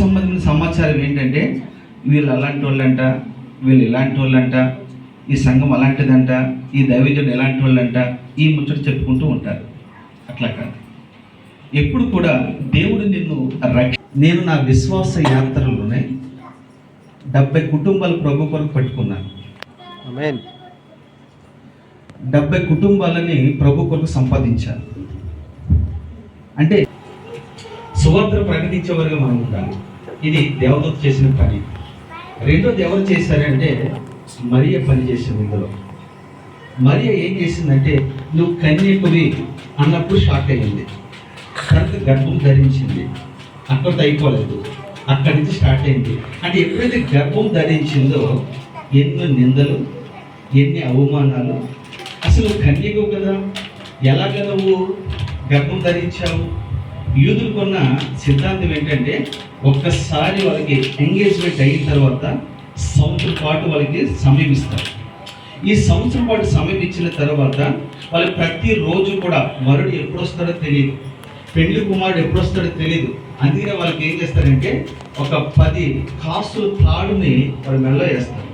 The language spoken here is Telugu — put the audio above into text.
సంబంధించిన సమాచారం ఏంటంటే వీళ్ళు అలాంటి వాళ్ళంట వీళ్ళు ఇలాంటి వాళ్ళంట ఈ సంఘం అలాంటిదంట ఈ దైవజనుడు ఎలాంటి వాళ్ళంట ఈ ముచ్చట చెప్పుకుంటూ ఉంటారు. అట్లా కాదు. ఎప్పుడు కూడా దేవుడు నిన్ను రక్ష నేను నా విశ్వాస యాత్రలోనే డెబ్బై కుటుంబాలు ప్రభు కొరకు పట్టుకున్నాను. డెబ్బై కుటుంబాలని ప్రభు కొరకు సంపాదించాను. అంటే సువార్త ప్రకటించేవారుగా మనం ఉండాలి. ఇది దేవదూత చేసిన పని. రెండోది ఎవరు చేశారంటే మరియ పని చేసింది ఇందులో. మరియ ఏం చేసిందంటే నువ్వు కన్యకుని అన్నప్పుడు షాక్ అయ్యింది. తర్వాత గర్భం ధరించింది. అక్కడితో అయిపోలేదు. అక్కడి నుంచి స్టార్ట్ అయింది. అంటే ఎప్పుడైతే గర్భం ధరించిందో ఎన్నో నిందలు ఎన్ని అవమానాలు. అసలు కన్యకు కదా? ఎలాగ నువ్వు గర్భం ధరించావు? యూదులకున్న సిద్ధాంతం ఏంటంటే ఒక్కసారి వాళ్ళకి ఎంగేజ్మెంట్ అయిన తర్వాత సంవత్సరం పాటు వాళ్ళకి సమీపిస్తారు ఈ సంవత్సరం పాటు సమీపించిన తర్వాత వాళ్ళు ప్రతిరోజు కూడా వరుడు ఎప్పుడు వస్తాడో తెలియదు పెళ్ళి కుమారుడు ఎప్పుడు వస్తాడో తెలియదు అందుకనే వాళ్ళకి ఏం చేస్తారంటే ఒక పది కాసులు తాడుని వాళ్ళు మెల్ల వేస్తారు.